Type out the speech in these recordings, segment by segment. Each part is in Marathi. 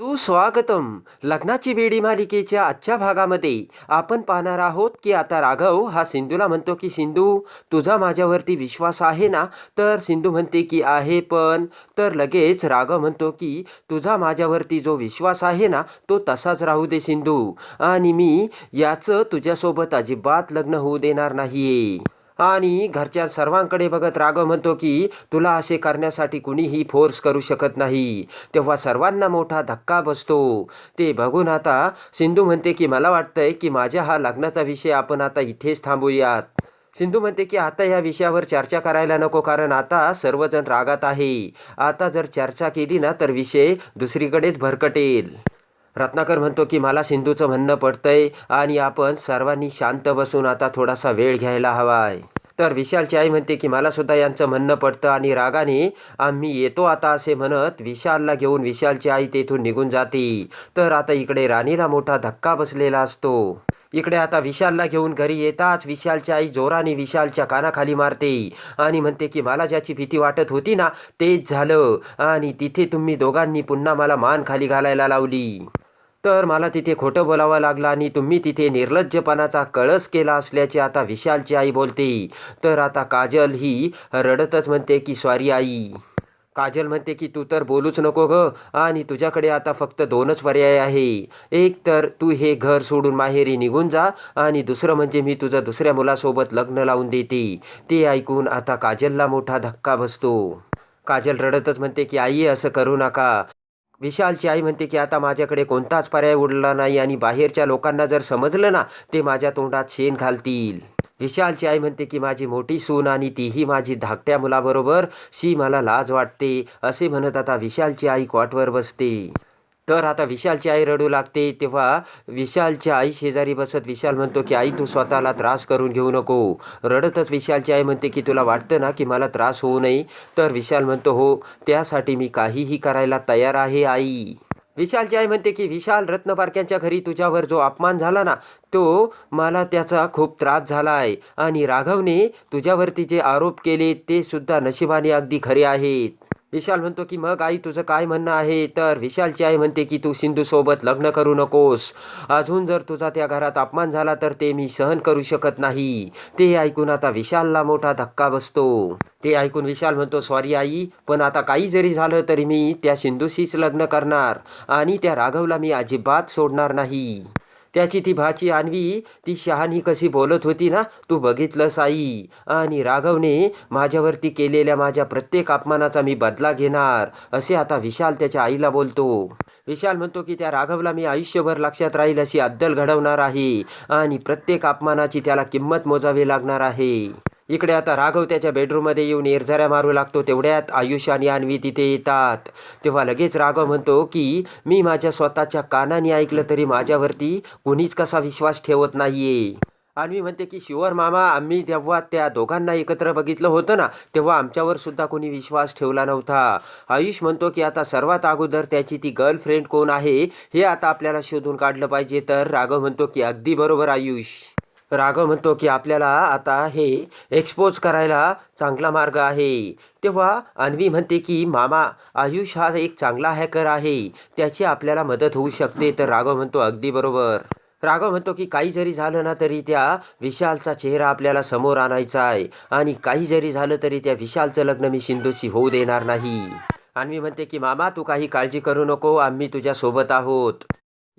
सुस्वागतम. लग्नाची बेडी मालिकेच्या आजच्या भागामध्ये आपण पाहणार आहोत की आता राघव हा सिंधूला म्हणतो की सिंधू तुझा माझ्यावरती विश्वास आहे ना? तर सिंधू म्हणते की आहे पण. तर लगेच राघव म्हणतो की तुझा माझ्यावरती जो विश्वास आहे ना तो तसाच राहू दे सिंधू. आणि मी याचं तुझ्यासोबत अजिबात लग्न होऊ देणार नाहीये. आणि घरच्या सर्वांकडे बघत राघव म्हणतो की तुला असे करण्यासाठी कुणीही फोर्स करू शकत नाही. तेव्हा सर्वांना मोठा धक्का बसतो. ते बघून आता सिंधू म्हणते की मला वाटतंय की माझ्या हा लग्नाचा विषय आपण आता इथेच थांबूयात. सिंधू म्हणते की आता या विषयावर चर्चा करायला नको कारण आता सर्वजण रागात आहे. आता जर चर्चा केली ना तर विषय दुसरीकडेच भरकटेल. रत्नाकर म्हणतो की मला सिंधूचं म्हणणं पडतंय आणि आपण सर्वांनी शांत बसून आता थोडासा वेळ घ्यायला हवाय. तर विशालची आई म्हणते की मला सुद्धा यांचं म्हणणं पडतं आणि रागाने आम्ही येतो आता असे म्हणत विशालला घेऊन विशालची आई तेथून निघून जाते. तर आता इकडे राणीला मोठा धक्का बसलेला असतो. इकडे आता विशालला घेऊन घरी येताच विशालची आई जोराने विशालच्या कानाखाली मारते आणि म्हणते की मला ज्याची भीती वाटत होती ना तेच झालं आणि तिथे तुम्ही दोघांनी पुन्हा मला मान खाली घालायला लावली. तर मला तिथे खोटं बोलावं लागलं आणि तुम्ही तिथे निर्लज्जपणाचा कळस केला असल्याचे आता विशालची आई बोलते. तर आता काजल ही रडतच म्हणते की सॉरी आई. काजल म्हणते की तू तर बोलूच नको ग आणि तुझ्याकडे आता फक्त दोनच पर्याय आहे. एक तर तू हे घर सोडून माहेरी निघून जा आणि दुसरं म्हणजे मी तुझं दुसऱ्या मुलासोबत लग्न लावून देते. ते ऐकून आता काजलला मोठा धक्का बसतो. काजल रडतच म्हणते की आई असं करू नका. विशालची आई म्हणते की आता माझ्याकडे कोणताच पर्याय उरला नाही आणि बाहेरच्या लोकांना जर समजलं ना ते माझ्या तोंडात शेण घालतील. विशालची आई म्हणते की माझी मोठी सून आणि तीही माझी धाकट्या मुलाबरोबर शी मला लाज वाटते असे म्हणत आता विशालची आई क्वाटवर बसते. तर आता विशालची आई रडू लागते. तेव्हा विशालच्या आई शेजारी बसत विशाल म्हणतो की आई तू स्वतःला त्रास करून घेऊ नको. रडतच विशालची आई म्हणते की तुला वाटतं ना की मला त्रास होऊ नये? तर विशाल म्हणतो हो त्यासाठी मी काहीही करायला तयार आहे आई. विशालची आई म्हणते की विशाल रत्नपारक्यांच्या घरी तुझ्यावर जो अपमान झाला ना तो मला त्याचा खूप त्रास झाला आहे. आणि राघवने तुझ्यावरती जे आरोप केले ते सुद्धा नशिबाने अगदी खरे आहेत. विशाल म्हणतो की मग आई तुझं काय म्हणणं आहे? तर विशालची आई म्हणते की तू सिंधूसोबत लग्न करू नकोस. अजून जर तुझा त्या घरात अपमान झाला तर ते मी सहन करू शकत नाही. ते ऐकून आता विशालला मोठा धक्का बसतो. ते ऐकून विशाल म्हणतो सॉरी आई पण आता काही जरी झालं तरी मी त्या सिंधूशीच लग्न करणार आणि त्या राघवला मी अजिबात सोडणार नाही. त्याची ती भाची आणवी. ती शहाणी कशी बोलत होती ना तू बघितलंस आई. आणि राघवने माझ्यावरती केलेल्या माझ्या प्रत्येक अपमानाचा मी बदला घेणार असे आता विशाल त्याच्या आईला बोलतो. विशाल म्हणतो की त्या राघवला मी आयुष्यभर लक्षात राहील अशी अद्दल घडवणार आहे आणि प्रत्येक अपमानाची त्याला किंमत मोजावी लागणार आहे. इकडे आता राघव त्याच्या बेडरूममध्ये येऊन निर्झऱ्या मारू लागतो. तेवढ्यात आयुष आणि अन्वी तिथे येतात. तेव्हा लगेच राघव म्हणतो की मी माझ्या स्वतःच्या कानाने ऐकलं तरी माझ्यावरती कुणीच कसा विश्वास ठेवत नाहीये. अन्वी म्हणते की शिवर मामा आम्ही जेव्हा त्या दोघांना एकत्र बघितलं होतं ना तेव्हा आमच्यावर सुद्धा कोणी विश्वास ठेवला नव्हता. आयुष म्हणतो की आता सर्वात अगोदर त्याची ती गर्लफ्रेंड कोण आहे हे आता आपल्याला शोधून काढलं पाहिजे. तर राघव म्हणतो की अगदी बरोबर आयुष. राघव म्हणतो की आपल्याला आता हे एक्सपोज करायला चांगला मार्ग आहे. तेव्हा अन्वी म्हणते की मामा आयुष हा एक चांगला हॅकर आहे. त्याची आपल्याला मदत होऊ शकते. तर राघव म्हणतो अगदी बरोबर. राघव म्हणतो की काही जरी झालं ना तरी त्या विशालचा चेहरा आपल्याला समोर आणायचा आहे. आणि काही जरी झालं तरी त्या विशालचं लग्न मी सिंधूशी होऊ देणार नाही. अन्वी म्हणते की मामा तू काही काळजी करू नको. आम्ही तुझ्यासोबत आहोत.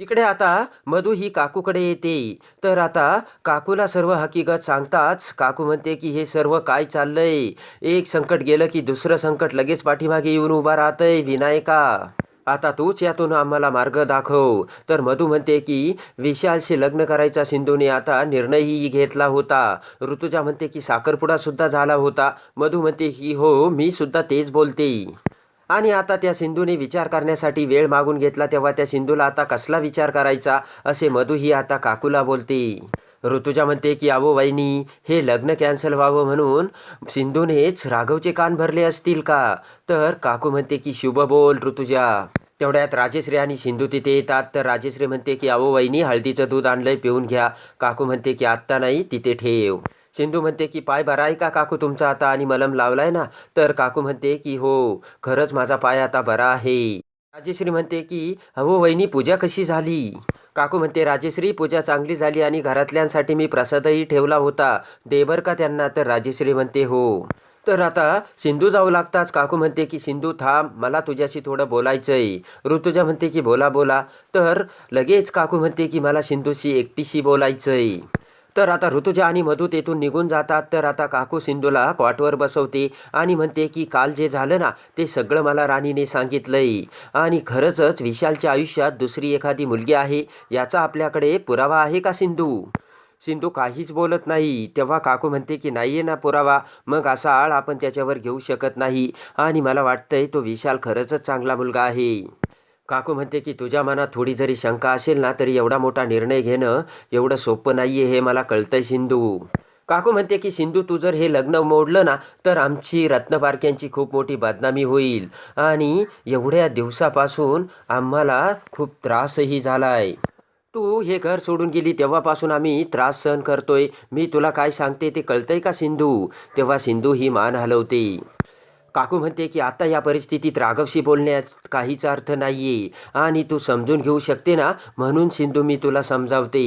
इकडे आता मधू ही काकूकडे येते. तर आता काकूला सर्व हकीकत सांगताच काकू म्हणते की हे सर्व काय चाललंय? एक संकट गेलं की दुसरं संकट लगेच पाठीमागे येऊन उभा राहतंय विनायका. आता तूच यातून आम्हाला मार्ग दाखव. तर मधू म्हणते की विशालशी लग्न करायचा सिंधूने आता निर्णयही घेतला होता. ऋतुजा म्हणते की साखरपुडा सुद्धा झाला होता. मधू म्हणते की हो मी सुद्धा तेच बोलते. आणि आता त्या सिंधूने विचार करण्यासाठी वेळ मागून घेतला तेव्हा त्या सिंधूला आता कसला विचार करायचा असे मधू ही आता काकूला बोलते. ऋतुजा म्हणते की आवो वहिनी हे लग्न कॅन्सल व्हावं म्हणून सिंधूनेच राघवचे कान भरले असतील का? तर काकू म्हणते की शुभ बोल ऋतुजा. तेवढ्यात राजेश्री आणि सिंधू तिथे येतात. तर राजेश्री म्हणते की आवो वहिनी हळदीचं दूध आणलंय पिऊन घ्या. काकू म्हणते की आत्ता नाही तिथे ठेव. सिंधू म्हणते की पाय बरा आहे का काकू तुमचा आता? आणि मलम लावलाय ना? तर काकू म्हणते की हो खरंच माझा पाय आता बरा आहे. राजेश्री म्हणते की हवो वहिनी पूजा कशी झाली? काकू म्हणते राजेश्री पूजा चांगली झाली आणि घरातल्यांसाठी मी प्रसादही ठेवला होता. दे बर का त्यांना? तर राजेश्री म्हणते हो. तर आता सिंधू जाऊ लागताच काकू म्हणते की सिंधू थांब मला तुझ्याशी थोडं बोलायचं आहे ऋतुजा म्हणते की बोला बोला. तर लगेच काकू म्हणते की मला सिंधूशी एकटीशी बोलायचं आहे तर आता ऋतुजा आणि मधू तेथून निघून जातात. तर आता काकू सिंधूला कॉटवर बसवते आणि म्हणते की काल जे झालं ना ते सगळं मला राणीने सांगितलंय. आणि खरंचच विशालच्या आयुष्यात दुसरी एखादी मुलगी आहे याचा आपल्याकडे पुरावा आहे का सिंधू? सिंधू काहीच बोलत नाही. तेव्हा काकू म्हणते की नाही आहे ना पुरावा. मग असा आळ आपण त्याच्यावर घेऊ शकत नाही. आणि मला वाटतंय तो विशाल खरंचच चांगला मुलगा आहे. काकू म्हणते की तुझ्या मनात थोडी जरी शंका असेल ना तरी एवढा मोठा निर्णय घेणं एवढं सोपं नाही आहे हे मला कळतंय सिंधू. काकू म्हणते की सिंधू तू जर हे लग्न मोडलं ना तर आमची रत्नबारक्यांची खूप मोठी बदनामी होईल आणि एवढ्या दिवसापासून आम्हाला खूप त्रासही झाला आहे तू हे घर सोडून गेली तेव्हापासून आम्ही त्रास सहन करतोय. मी तुला काय सांगते ते कळतंय का सिंधू? तेव्हा सिंधू ही मान हलवते. काकू म्हणते की आता या परिस्थितीत राघवशी बोलण्यात काहीच अर्थ नाही आणि तू समजून घेऊ शकते ना? म्हणून सिंधू मी तुला समजावते.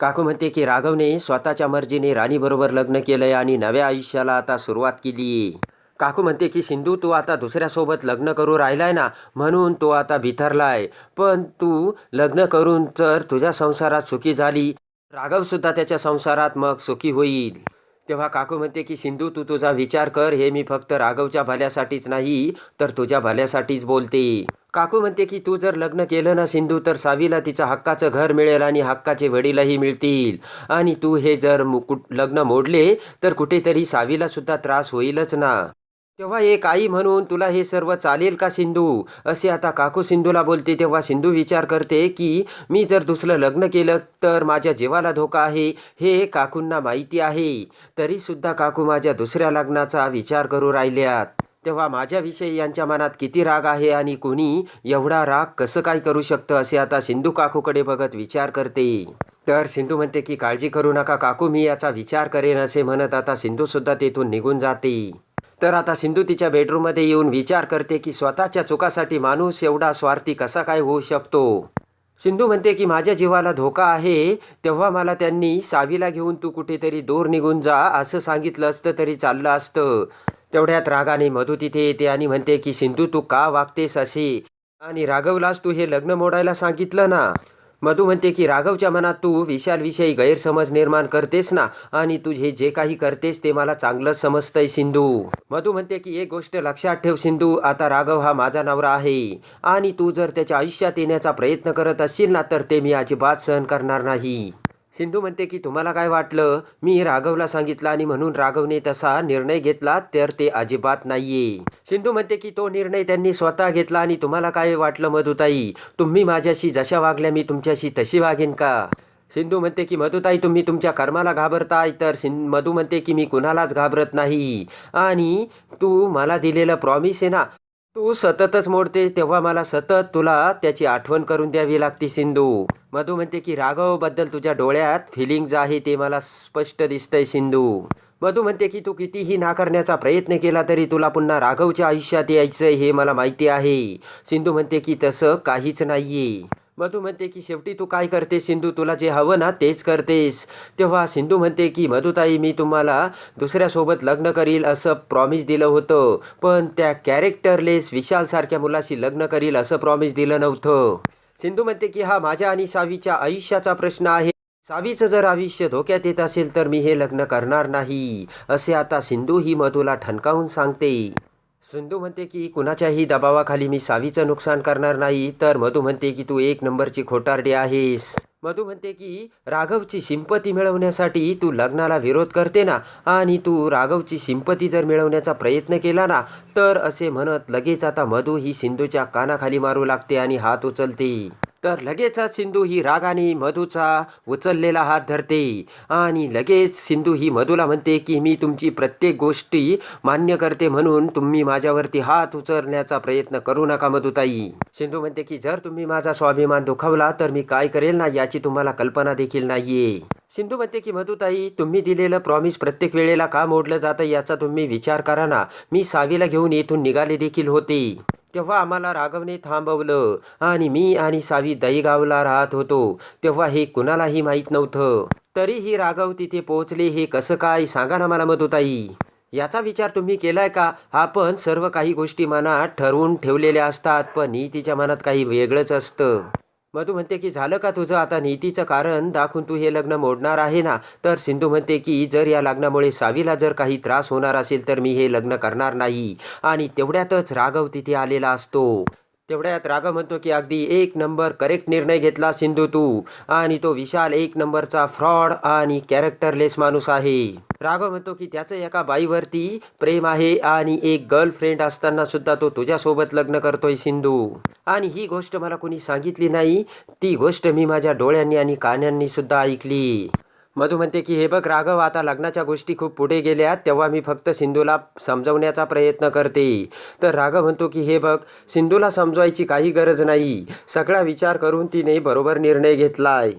काकू म्हणते की राघवने स्वतःच्या मर्जीने राणीबरोबर लग्न केलंय आणि नव्या आयुष्याला आता सुरुवात केली काकू म्हणते की सिंधू तू आता दुसऱ्यासोबत लग्न करू राहिलाय ना? म्हणून तो आता बिथरलाय पण तू लग्न करून तर तुझ्या संसारात सुखी झाली. राघवसुद्धा त्याच्या संसारात मग सुखी होईल. तेव्हा काकू म्हणते की सिंधू तू तुझा विचार कर. हे मी फक्त राघवच्या भल्यासाठीच नाही तर तुझ्या भल्यासाठीच बोलते. काकू म्हणते की तू जर लग्न केलं ना सिंधू तर सावीला तिचं हक्काचं घर मिळेल आणि हक्काचे वडीलही मिळतील. आणि तू हे जर मु- लग्न मोडले तर कुठेतरी सावीला सुद्धा त्रास होईलच ना. तेव्हा एक आई म्हणून तुला हे सर्व चालेल का सिंधू? असे आता काकू सिंधूला बोलते. तेव्हा सिंधू विचार करते की मी जर दुसरं लग्न केलं तर माझ्या जीवाला धोका आहे. हे काकूंना माहिती आहे. तरीसुद्धा काकू माझ्या दुसऱ्या लग्नाचा विचार करू राहिल्यात. तेव्हा माझ्याविषयी यांच्या मनात किती राग आहे आणि कोणी एवढा राग कसं काय करू शकतं असे आता सिंधू काकूकडे बघत विचार करते. तर सिंधू म्हणते की काळजी करू नका काकू मी याचा विचार करेन असे म्हणत आता सिंधूसुद्धा तेथून निघून जाते. तर आता सिंधू तिच्या बेडरूममध्ये येऊन विचार करते की स्वतःच्या चुकासाठी माणूस एवढा स्वार्थी कसा काय होऊ शकतो? सिंधू म्हणते की माझ्या जीवाला धोका आहे तेव्हा मला त्यांनी सावीला घेऊन तू कुठेतरी दूर निघून जा असं सांगितलं असतं तरी चाललं असतं तेवढ्यात रागाने मधू तिथे येते आणि म्हणते की सिंधू तू का वागतेस असे? आणि राघवलाच तू हे लग्न मोडायला सांगितलं ना? मधू म्हणते की राघवच्या मनात तू विशालविषयी गैरसमज निर्माण करतेस ना आणि तू हे जे काही करतेस ते मला चांगलंच समजतंय सिंधू. मधू म्हणते की एक गोष्ट लक्षात ठेव सिंधू. आता राघव हा माझा नवरा आहे. आणि तू जर त्याच्या आयुष्यात येण्याचा प्रयत्न करत असशील ना तर ते मी अजिबात सहन करणार नाही. सिंधू म्हणते की तुम्हाला काय वाटलं? मी राघवला सांगितलं आणि म्हणून राघवने तसा निर्णय घेतला तर ते अजिबात नाहीये. सिंधू म्हणते की तो निर्णय त्यांनी स्वतः घेतला आणि तुम्हाला काय वाटलं मधुताई? तुम्ही माझ्याशी जशा वागल्या मी तुमच्याशी तशी वागेन का? सिंधू म्हणते की मधुताई तुम्ही तुमच्या कर्माला घाबरताय तर सिं मधू म्हणते की मी कुणालाच घाबरत नाही. आणि तू मला दिलेलं प्रॉमिस आहे ना तू सततच मोडते तेव्हा मला सतत तुला त्याची आठवण करून द्यावी लागते सिंधू. मधू म्हणते की राघवबद्दल तुझ्या डोळ्यात फिलिंग्ज आहे ते मला स्पष्ट दिसतंय सिंधू. मधू म्हणते की तू कितीही नाकारण्याचा प्रयत्न केला तरी तुला पुन्हा राघवच्या आयुष्यात यायचं हे मला माहिती आहे. सिंधू म्हणते की तसं काहीच नाहीये. मधू म्हणते की शेवटी तू काय करते सिंधू? तुला जे हवं ना तेच करतेस. तेव्हा सिंधू म्हणते की मधुताई मी तुम्हाला दुसऱ्यासोबत लग्न करील असं प्रॉमिस दिलं होतं पण त्या कॅरेक्टरलेस विशालसारख्या मुलाशी लग्न करील असं प्रॉमिस दिलं नव्हतं. सिंधू म्हणते की हा माझ्या आणि सावीच्या आयुष्याचा प्रश्न आहे. सावीचं जर आयुष्य धोक्यात येत असेल तर मी हे लग्न करणार नाही असे आता सिंधू ही मधूला ठणकावून सांगते. सिंधू म्हणते की कुणाच्याही दबावाखाली मी सावीचं नुकसान करणार नाही तर मधू म्हणते की तू एक नंबरची खोटारडी आहेस. मधू म्हणते की राघवची सिंपती मिळवण्यासाठी तू लग्नाला विरोध करते ना आणि तू राघवची सिंपती जर मिळवण्याचा प्रयत्न केला ना तर असे म्हणत लगेच आता मधू ही सिंधूच्या कानाखाली मारू लागते आणि हात उचलते. तर लगेचच सिंधू ही रागाने मधूचा उचललेला हात धरते. आणि लगेच सिंधू ही मधूला म्हणते की मी तुमची प्रत्येक गोष्टी मान्य करते म्हणून तुम्ही माझ्यावरती हात उचलण्याचा प्रयत्न करू नका मधुताई. सिंधू म्हणते की जर तुम्ही माझा स्वाभिमान दुखावला तर मी काय करेल ना याची तुम्हाला कल्पना देखील नाहीये. सिंधू म्हणते की मधुताई तुम्ही दिलेलं प्रॉमिस प्रत्येक वेळेला का मोडलं जातं याचा तुम्ही विचार करा ना. मी सावीला घेऊन येथून निघाले देखील होते. तेव्हा आम्हाला राघवने थांबवलं आणि मी आणि सावी दहीगावला राहत होतो. तेव्हा हे कुणालाही माहीत नव्हतं. तरीही राघव तिथे पोहोचले. हे कसं काय? सांगा ना मला मधुताई. याचा विचार तुम्ही केलाय का? आपण सर्व काही गोष्टी मनात ठरवून ठेवलेल्या असतात पण नीतीच्या मनात काही वेगळंच असतं. मधू म्हणते की झालं का तुझं आता नीतीचं कारण? दाखवून तू हे लग्न मोडणार आहे ना? तर सिंधू म्हणते की जर या लग्नामुळे सावीला जर काही त्रास होणार असेल तर मी हे लग्न करणार नाही. आणि तेवढ्यातच राघव तिथे आलेला असतो. तेवढ्यात राघव म्हणतो की अगदी एक नंबर करेक्ट निर्णय घेतला सिंधू तू. आणि तो विशाल एक नंबरचा फ्रॉड आणि कॅरेक्टरलेस माणूस आहे. राघव म्हणतो की त्याचं एका बाईवरती प्रेम आहे आणि एक गर्लफ्रेंड असताना सुद्धा तो तुझ्यासोबत लग्न करतोय सिंधू. आणि ही गोष्ट मला कोणी सांगितली नाही. ती गोष्ट मी माझ्या डोळ्यांनी आणि कानांनी सुद्धा ऐकली. मधू म्हणते की हे बघ राघव आता लग्नाच्या गोष्टी खूप पुढे गेल्या तेव्हा मी फक्त सिंधूला समजवण्याचा प्रयत्न करते. तर राघव म्हणतो की हे बघ सिंधूला समजवायची काही गरज नाही. सगळा विचार करून तिने बरोबर निर्णय घेतलाय.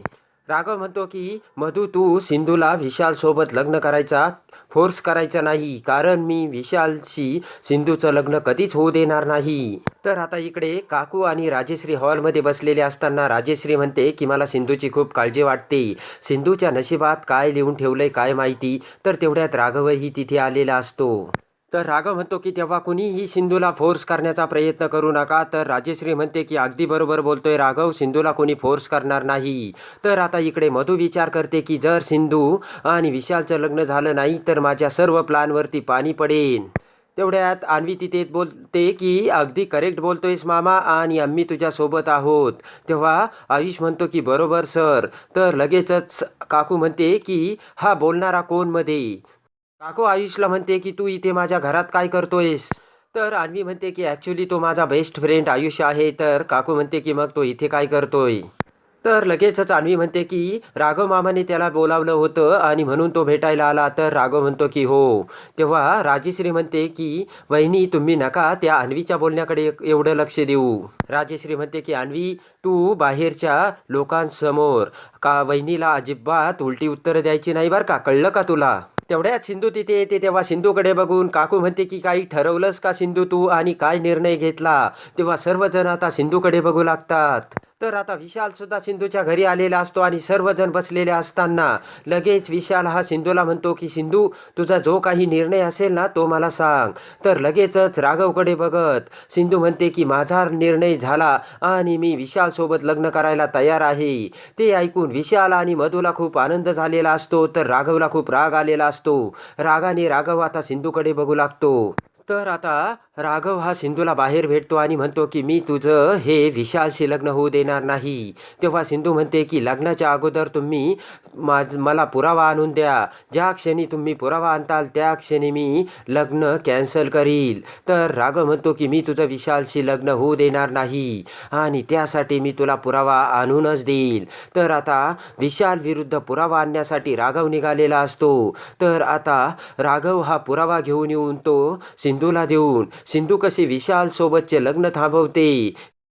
राघव म्हणतो की मधू तू सिंधूला विशालसोबत लग्न करायचा फोर्स करायचा नाही कारण मी विशालशी सिंधूचं लग्न कधीच होऊ देणार नाही. तर आता इकडे काकू आणि राजेश्री हॉलमध्ये बसलेले असताना राजेश्री म्हणते की मला सिंधूची खूप काळजी वाटते. सिंधूच्या नशिबात काय लिहून ठेवलंय काय माहिती? तर तेवढ्यात राघवही तिथे आलेला असतो. तर राघव म्हणतो की तेव्हा कुणीही सिंधूला फोर्स करण्याचा प्रयत्न करू नका. तर राजेश्री म्हणते की अगदी बरोबर बोलतोय राघव सिंधूला कोणी फोर्स करणार नाही. तर आता इकडे मधू विचार करते की जर सिंधू आणि विशालचं लग्न झालं नाही तर माझ्या सर्व प्लॅनवरती पाणी पडेन. तेवढ्यात आणवी तिथे बोलते की अगदी करेक्ट बोलतोयस मामा आणि आम्ही तुझ्यासोबत आहोत. तेव्हा आयुष म्हणतो की बरोबर सर तर लगेचच काकू म्हणते की हा बोलणारा कोणमध्ये काकू आयुषला म्हणते की तू इथे माझ्या घरात काय करतोयस? तर अन्वी म्हणते की ॲक्च्युली तो माझा बेस्ट फ्रेंड आयुष आहे तर काकू म्हणते की मग तो इथे काय करतोय? तर लगेचच अन्वी म्हणते की राघव मामाने त्याला बोलावलं होतं आणि म्हणून तो भेटायला आला. तर राघव म्हणतो की हो. तेव्हा राजेश्री म्हणते की वहिनी तुम्ही नका त्या अन्वीच्या बोलण्याकडे एवढं लक्ष देऊ. राजेश्री म्हणते की अन्वी तू बाहेरच्या लोकांसमोर का वहिनीला अजिबात उलटी उत्तरं द्यायची नाही बरं का? कळलं का तुला? तेवढ्याच सिंधू तिथे येते तेव्हा सिंधूकडे बघून काकू म्हणते की काही ठरवलंस का सिंधू तू? आणि काय निर्णय घेतला? तेव्हा सर्वजण आता सिंधूकडे बघू लागतात. तर आता विशाल सुद्धा सिंधूच्या घरी आलेला असतो आणि सर्वजण बसलेले असताना लगेच विशाल हा सिंधूला म्हणतो की सिंधू तुझा जो काही निर्णय असेल ना तो मला सांग. तर लगेचच राघवकडे बघत सिंधू म्हणते की माझा निर्णय झाला आणि मी विशालसोबत लग्न करायला तयार आहे. ते ऐकून विशाल आणि मधूला खूप आनंद झालेला असतो तर राघवला खूप राग आलेला असतो. रागाने राघव आता सिंधूकडे बघू लागतो. तर आता राघव हा सिंधूला बाहेर भेटतो आणि म्हणतो की मी तुझं हे विशालशी लग्न होऊ देणार नाही. तेव्हा सिंधू म्हणते की लग्नाच्या अगोदर तुम्ही माझ मला पुरावा आणून द्या. ज्या क्षणी तुम्ही पुरावा आणताल त्या क्षणी मी लग्न कॅन्सल करील. तर राघव म्हणतो की मी तुझं विशालशी लग्न होऊ देणार नाही आणि त्यासाठी मी तुला पुरावा आणूनच देईल. तर आता विशाल विरुद्ध पुरावा आणण्यासाठी राघव निघालेला असतो. तर आता राघव हा पुरावा घेऊन येऊन तो सिंधूला देऊन सिंधू कसे विशाल सोबतचे लग्न थांबवते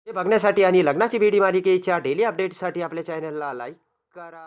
हे बघण्यासाठी आणि लग्नाची बीडी मालिकेच्या डेली अपडेटसाठी आपल्या चॅनलला लाईक करा